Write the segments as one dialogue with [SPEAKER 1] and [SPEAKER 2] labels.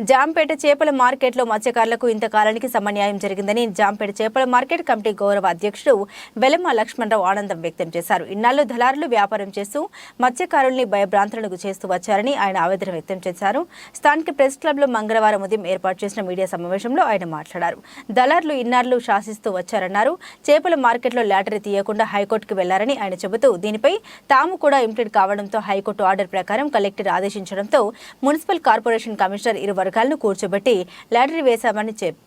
[SPEAKER 1] జాంపేట చేపల మార్కెట్లో మత్స్యకారులకు ఇంతకాలానికి సమన్యాయం జరిగిందని జాంపేట చేపల మార్కెట్ కమిటీ గౌరవ అధ్యక్షుడు వెలమ లక్ష్మణరావు ఆనందం వ్యక్తం చేశారు. ఇన్నాళ్ళు దళారులు వ్యాపారం చేస్తూ మత్స్యకారుల్ని భయభ్రాంతులకు చేస్తూ వచ్చారని ఆయన ఆవేదన వ్యక్తం చేశారు. స్థానిక ప్రెస్ క్లబ్లో మంగళవారం ఉదయం ఏర్పాటు చేసిన మీడియా సమావేశంలో ఆయన మాట్లాడారు. దళారులు ఇన్నాళ్ళు శాసిస్తూ వచ్చారన్నారు. చేపల మార్కెట్లో లాటరీ తీయకుండా హైకోర్టుకు వెళ్ళారని ఆయన చెబుతూ దీనిపై తాము కూడా ఇంప్లీడ్ కావడంతో హైకోర్టు ఆర్డర్ ప్రకారం కలెక్టర్ ఆదేశించడంతో మున్సిపల్ కార్పొరేషన్ కమిషనర్ ఇరు వర్గాలను కూర్చోబెట్టి లాటరీ వేశామని చెప్పారు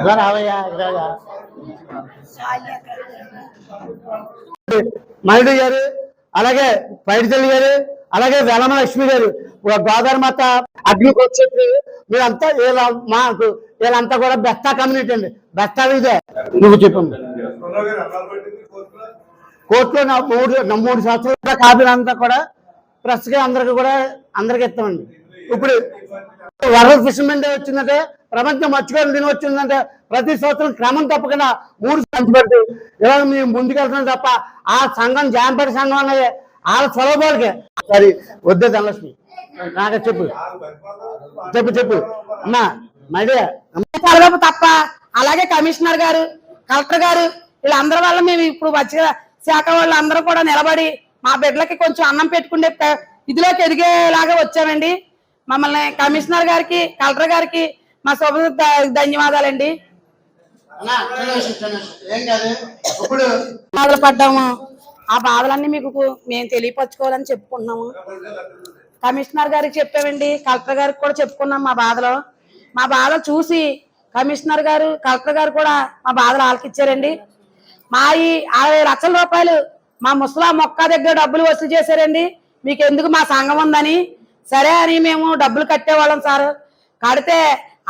[SPEAKER 2] ఇలా మరుడు గారు అలాగే పైడితల్లి గారు అలాగే వెలమ లక్ష్మి గారు గోదావరి మాత అగ్ని మీరంతా వీళ్ళ మాకు వీళ్ళంతా కూడా బెస్తా కమ్యూనిటీ అండి. బెస్తా ఇదే నువ్వు చెప్పండి కోర్టులో నా మూడు మూడు సంవత్సరాల కాపీలంతా కూడా ప్రెస్ అందరికి కూడా అందరికి ఇస్తామండి. ఇప్పుడు వరల్డ్ ఫిషర్మెన్ డే వచ్చిందంటే ప్రపంచ మత్స్యకారుల దినం వచ్చిందంటే ప్రతి సంవత్సరం క్రమం తప్పకుండా మూడు సంచి ఇలా మేము ముందుకెళ్తున్నాం తప్ప ఆ సంఘం జాంపేట సంఘం అన్నది వాళ్ళ స్వలభాలకే సరే వద్దే ధనలక్ష్మి. నాకు చెప్పు. చెప్పు చెప్పు. అమ్మా మళ్ళీ
[SPEAKER 3] తలగపు తప్ప. అలాగే కమిషనర్ గారు కలెక్టర్ గారు వీళ్ళందరి వల్ల మేము ఇప్పుడు మత్స్య శాఖ వాళ్ళు అందరూ కూడా నిలబడి మా బిడ్డలకి కొంచెం అన్నం పెట్టుకునే ఇదిలోకి ఎదిగేలాగా వచ్చామండి. మమ్మల్ని కమిషనర్ గారికి కలెక్టర్ గారికి మా శుభ ధన్యవాదాలండి. బాధలు పడ్డాము. ఆ బాధలన్నీ మీకు మేము తెలియపరచుకోవాలని చెప్పుకుంటున్నాము. కమిషనర్ గారికి చెప్పామండి కలెక్టర్ గారికి కూడా చెప్పుకున్నాం మా బాధలు. మా బాధలు చూసి కమిషనర్ గారు కలెక్టర్ గారు కూడా మా బాధలు ఆలకిచ్చారండి. మా ఈ అరవై లక్షల రూపాయలు మా ముసలా మొక్క దగ్గర డబ్బులు వసూలు చేశారండి. మీకు ఎందుకు మా సంఘం ఉందని? సరే అని మేము డబ్బులు కట్టేవాళ్ళం సార్. కడితే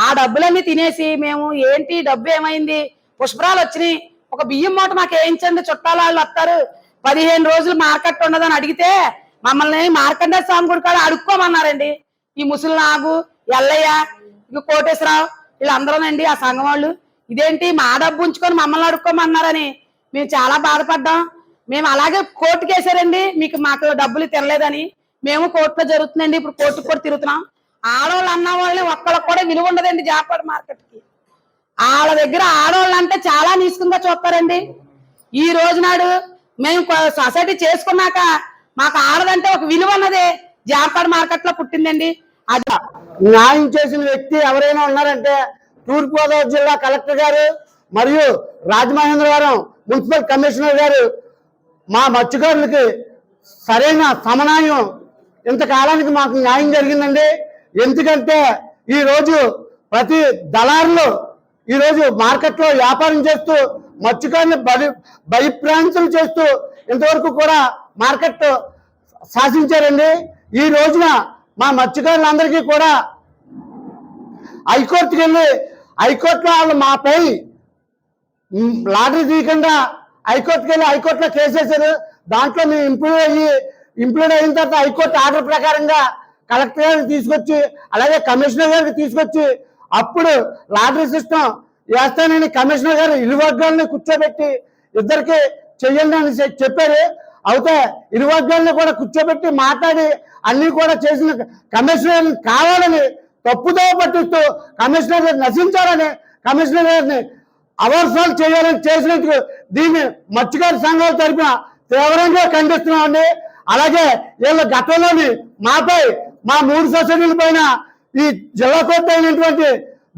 [SPEAKER 3] ఆ డబ్బులన్నీ తినేసి మేము ఏంటి డబ్బు ఏమైంది? పుష్పరాలు వచ్చినాయి. ఒక బియ్యం మూట మాకు వేయించండి చుట్టాల వాళ్ళు వస్తారు. పదిహేను రోజులు మార్కెట్ ఉండదని అడిగితే మమ్మల్ని మార్కండ స్వామి గుడి కాడ అడుక్కోమన్నారండి. ఈ ముసలి నాగు ఎల్లయ్య ఇక కోటేశ్వరరావు వీళ్ళందరూనండి ఆ సంఘం వాళ్ళు. ఇదేంటి? మా డబ్బు ఉంచుకొని మమ్మల్ని అడుక్కోమన్నారని. మేము చాలా బాధపడ్డాం. మేము అలాగే కోర్టుకేసారండి. మీకు మాకు డబ్బులు తినలేదని. మేము కోర్టులో జరుగుతుందండి ఇప్పుడు కోర్టుకు కూడా తిరుగుతున్నాం. ఆడవాళ్ళు అన్న వాళ్ళని ఒక్కళ్ళకి కూడా విలువ ఉండదండి జాపాడు మార్కెట్కి. వాళ్ళ దగ్గర ఆడవాళ్ళు అంటే చాలా నీసుకుంగా చూస్తారండి. ఈ రోజు నాడు మేము కొ- సొసైటీ చేసుకున్నాక మాకు ఆడదంటే ఒక విలువ అన్నదే జాపాడు మార్కెట్లో పుట్టిందండి. అది
[SPEAKER 2] న్యాయం చేసిన వ్యక్తి ఎవరైనా ఉన్నారంటే తూర్పుగోదావరి జిల్లా కలెక్టర్ గారు మరియు రాజమహేంద్రవరం మున్సిపల్ కమిషనర్ గారు మా మత్స్యకారులకి సరైన సమన్వయం ఇంతకాలానికి మాకు న్యాయం జరిగిందండి. ఎందుకంటే ఈ రోజు ప్రతి దళారులు ఈరోజు మార్కెట్లో వ్యాపారం చేస్తూ మత్స్యకారుని బలి భయభ్రాంతులు చేస్తూ ఇంతవరకు కూడా మార్కెట్ శాసించారండి. ఈ రోజున మా మత్స్యకారులందరికీ కూడా హైకోర్టుకి వెళ్ళి హైకోర్టులో వాళ్ళు మాపై లాటరీ తీయకుండా హైకోర్టుకి వెళ్ళి హైకోర్టులో కేసు వేశారు. దాంట్లో మేము ఇంప్రూవ్ అయ్యి ఇంప్లూడ్ అయిన తర్వాత హైకోర్టు ఆర్డర్ ప్రకారంగా కలెక్టర్ గారిని తీసుకొచ్చి అలాగే కమిషనర్ గారికి తీసుకొచ్చి అప్పుడు లాటరీ సిస్టమ్ వేస్తానని కమిషనర్ గారు ఇరు వర్గాలని కూర్చోబెట్టి ఇద్దరికి చెయ్యండి అని చెప్పారు. అయితే ఇరు వర్గాలను కూడా కూర్చోబెట్టి మాట్లాడి అన్ని కూడా చేసిన కమిషనర్ కావాలని తప్పుదో పట్టిస్తూ కమిషనర్ గారు నశించాలని కమిషనర్ గారిని అవర్సాలు చేయాలని చేసినందుకు దీన్ని మత్స్యకార సంఘాల తరఫున తీవ్రంగా ఖండిస్తున్నామండి. అలాగే వీళ్ళ గతంలోని మాపై మా మూడు సొసైటీల పైన ఈ జిల్లా కోర్టు అయినటువంటి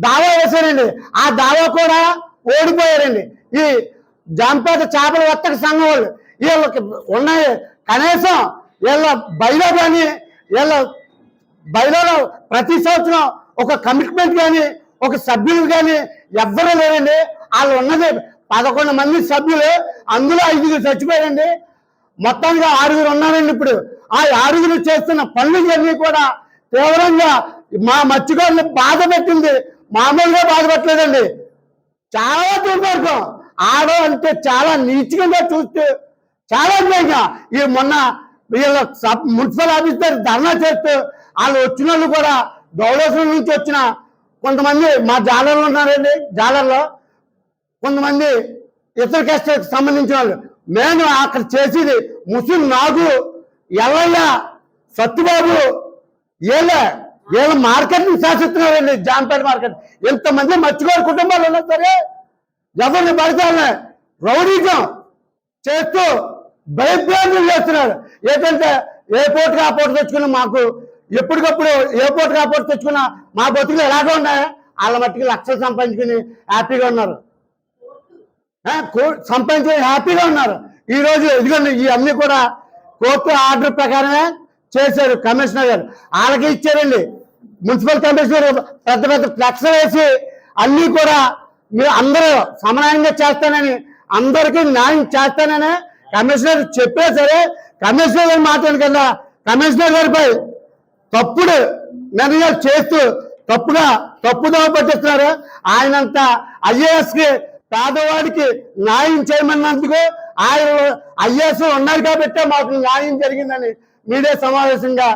[SPEAKER 2] దావా వేశారండి. ఆ దావా కూడా ఓడిపోయారండి. ఈ జాంపేట చేపల వర్తక సంఘం వాళ్ళు వీళ్ళకి ఉన్నాయి. కనీసం వీళ్ళ బయలో కానీ వీళ్ళ బయలులో ప్రతి సంవత్సరం ఒక కమిట్మెంట్ కానీ ఒక సభ్యులు కానీ ఎవ్వరూ లేరండి. వాళ్ళు ఉన్నది పదకొండు మంది సభ్యులు అందులో ఐదుగురు చచ్చిపోయారండి. మొత్తంగా ఆరుగురు ఉన్నారండి ఇప్పుడు. ఆ ఆరుగురు చేస్తున్న పనులన్నీ కూడా తీవ్రంగా మా మత్స్యకారులు బాధ పెట్టింది. మామూలుగా బాధ పెట్టలేదండి. చాలా దుర్మార్గం. ఆడ అంటే చాలా నీచంగా చూస్తే చాలా అన్యాయంగా. ఈ మొన్న వీళ్ళ సబ్ మున్సిపల్ ఆఫీస్ దగ్గర ధర్నా చేస్తూ వాళ్ళు వచ్చిన వాళ్ళు కూడా దౌలేశ్వరం నుంచి వచ్చిన కొంతమంది మా జాలర్లు ఉన్నారండి. జాలర్లో కొంతమంది ఇతర క్యాస్ట్కి సంబంధించిన వాళ్ళు. నేను అక్కడ చేసేది ముస్లిం నాగు ఎల్లయ్య సత్యబాబు ఏలే వీళ్ళ మార్కెట్ శాసిస్తున్నారండి జాంపేట మార్కెట్. ఎంతమంది మర్చిపోయారు కుటుంబాలు ఉన్నా సరే ఎవరిని పడతానే రౌడీజం చేస్తూ భయభ్రాంతులు చేస్తున్నారు. ఏంటంటే ఏ పోటుగా ఆ పోటు తెచ్చుకుని మాకు ఎప్పటికప్పుడు ఏ పోర్ట్ ఆ పోటు తెచ్చుకున్నా మా బతుకులు ఎలాగో ఉన్నాయా వాళ్ళ మట్టికి లక్షలు సంపాదించుకుని హ్యాపీగా ఉన్నారు. సంపాదించుకొని హ్యాపీగా ఉన్నారు. ఈ రోజు ఇదిగోండి ఈ అన్ని కూడా కోర్టు ఆర్డర్ ప్రకారమే చేశారు కమిషనర్ గారు. వాళ్ళకి ఇచ్చారండి. మున్సిపల్ కమిషనర్ పెద్ద పెద్ద ఫ్లెక్స్ వేసి అన్ని కూడా మీరు అందరూ సమన్వయంగా చేస్తానని అందరికీ న్యాయం చేస్తానని కమిషనర్ చెప్పే సరే కమిషనర్ గారు మాట్లాడిన కింద కమిషనర్ గారిపై తప్పుడు నిర్ణయాలు చేస్తూ తప్పుగా తప్పుదోవ పట్టిస్తున్నారు. ఆయనంత ఐఏఎస్కి పేదవాడికి న్యాయం చేయమన్నందుకు ఆయన ఐఎస్ ఉన్నాయి కాబట్టి మాకు న్యాయం జరిగిందని మీడియా సమావేశంగా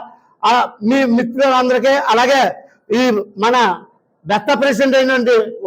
[SPEAKER 2] ఆ, మీ మిత్రులందరికీ అలాగే ఈ మన బెత్త ప్రెసిడెంట్ అయినటువంటి